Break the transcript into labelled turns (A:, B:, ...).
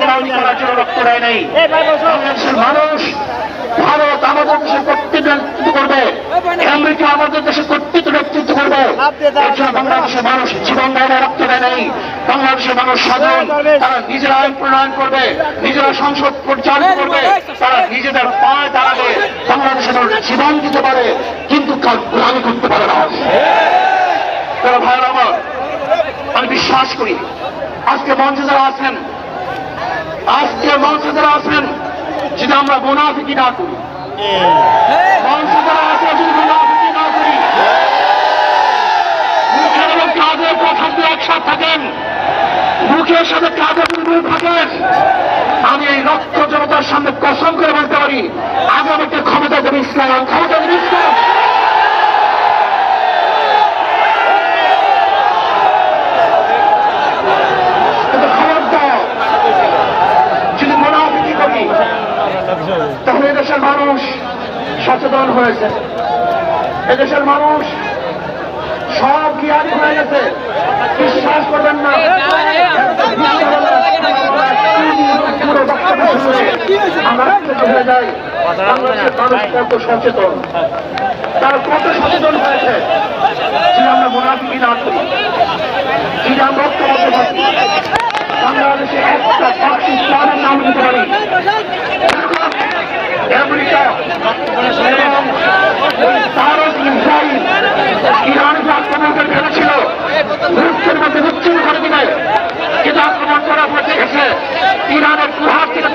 A: গোলামি করার জন্য রক্ত দেয় নাই বাংলাদেশের মানুষ ভারত আমাদের দেশে কর্তৃত্ব করবে আমেরিকা আমাদের দেশে কর্তৃত্ব নেতৃত্ব করবে। বাংলাদেশের মানুষ জীবন দেয় রক্ত দেয় নাই। বাংলাদেশের মানুষ সাধারণ তারা নিজেরা আইন প্রণয়ন করবে নিজেরা সংসদ পরিচালনা করবে তারা নিজেদের পায়ে দাঁড়াবে। বাংলাদেশের মানুষ জীবন দিতে পারে কিন্তু কাল করতে পারে না। তারা ভাইয়ের আমার আমি বিশ্বাস করি আজকে মঞ্চে যারা আছেন আজকে মঞ্চে আছেন যদি আমরা মোনাফিকি না করি। মঞ্চে আছে যদি মোনাফিকি না করি, মুখের এবং কাজের কথা একসাথ থাকেন, মুখের সাথে কাজের মিল থাকেন। আমি এই রক্ত জনতার সামনে কসম করে বলতে পারি, আগামীতে ক্ষমতা দেবে ইসলাম, ক্ষমতা দেবে ইসলাম কিন্তু খবরদার যদি মোনাফিকি করি তাহলে এদেশের মানুষ সচেতন হয়েছে। এদেশের মানুষ সব জ্ঞান হয়ে গেছে। বিশ্বাস করবেন না। সচেতন। তারা কত সচেতন হয়েছে আমরা যদি আমরা ঐক্যবদ্ধ থাকি বাংলাদেশে একটা পাকিস্তানের নাম দিতে পারি আমেরিকা এবং ওই তারক ইসরায়েল ইরান যে আক্রমণ করে ফেলেছিল মুহূর্তের মধ্যে বিচ্ছিন্ন করে দিবে কিন্তু আক্রমণ করার পর দেখেছে ইরানের কুহার থেকে